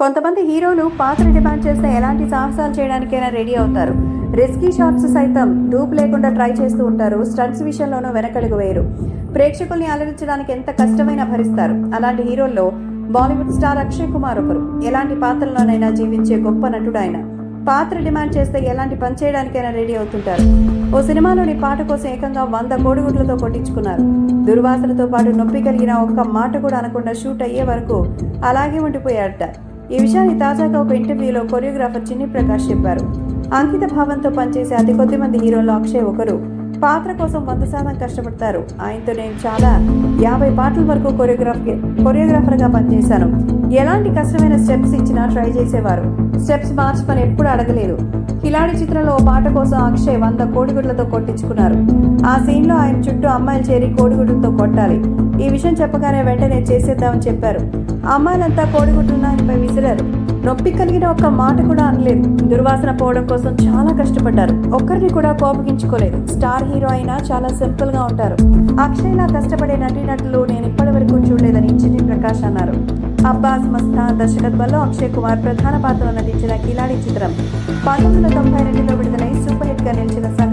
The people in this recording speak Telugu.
కొంతమంది హీరోలు పాత్ర డిమాండ్ చేస్తే ఎలాంటి సాహసాలు చేయడానికైనా రెడీ అవుతారు. రిస్కీ షాట్స్ సైతం డూప్ లేకుండా ట్రై చేస్తూ ఉంటారు. స్టంట్స్ విషయంలోనూ వెనకడుగు వేయరు. ప్రేక్షకుల్ని అలరించడానికి ఎంత కష్టమైనా భరిస్తారు. అలాంటి హీరోల్లో బాలీవుడ్ స్టార్ అక్షయ్ కుమార్ ఒకరు. ఎలాంటి పాత్రలోనైనా జీవించే గొప్ప నటుడు ఆయన. పాత్ర డిమాండ్ చేస్తే ఎలాంటి పని చేయడానికైనా రెడీ అవుతుంటారు. ఓ సినిమాలోని పాట కోసం ఏకంగా వంద కోడిగుడ్లతో కొట్టించుకున్నారు. దుర్వాసనతో పాటు నొప్పి కలిగిన ఒక్క మాట కూడా అనకుండా షూట్ అయ్యే వరకు అలాగే ఉండిపోయాడట. ఈ విషయాన్ని తాజాగా ఒక ఇంటర్వ్యూలో కొరియోగ్రాఫర్ చిన్ని ప్రకాష్ చెప్పారు. అంకిత భావంతో పనిచేసే అతి కొద్ది మంది హీరోల్లో అక్షయ్ ఒకరు. పాత్ర కోసం వంద శాతం కష్టపడతారు. ఆయనతో నేను చాలా యాభై పాటల వరకు కొరియోగ్రాఫ్ కొరియోగ్రాఫర్గా పనిచేశాను. ఎలాంటి కష్టమైన స్టెప్స్ ఇచ్చినా ట్రై చేసేవారు. స్టెప్స్ మార్చమని ఎప్పుడు అడగలేదు. కిలాడి చిత్రంలో ఓ పాట కోసం అక్షయ్ వంద కోడిగుడ్లతో కొట్టించుకున్నారు. ఆ సీన్లో ఆయన చుట్టూ అమ్మాయిలు చేరి కోడిగుడ్లతో కొట్టాలి. ఈ విషయం చెప్పగానే వెంటనే చేసేద్దామని చెప్పారు. అమ్మాయిలంతా కోడిగుడ్లను ఆయనపై విసిరారు. నొప్పి కలిగిన ఒక్క మాట కూడా అనలేదు. దుర్వాసన పోవడం కోసం చాలా కష్టపడ్డారు. ఒక్కరిని కూడా కోపగించుకోలేదు. స్టార్ హీరో అయినా చాలా సింపుల్గా ఉంటారు. అక్షయ్ లా కష్టపడే నటీనటులు నేను ఇప్పటి వరకు చూడలేదని చిన్ని ప్రకాష్ అన్నారు. అబ్బాస్ మస్తాన్ దర్శకత్వంలో అక్షయ్ కుమార్ ప్రధాన పాత్రలో నటించిన కిలాడి చిత్రం. పంతొమ్మిది వందల తొంభై రెండులో విడుదలై సూపర్ హిట్గా నిలిచిన సంగతి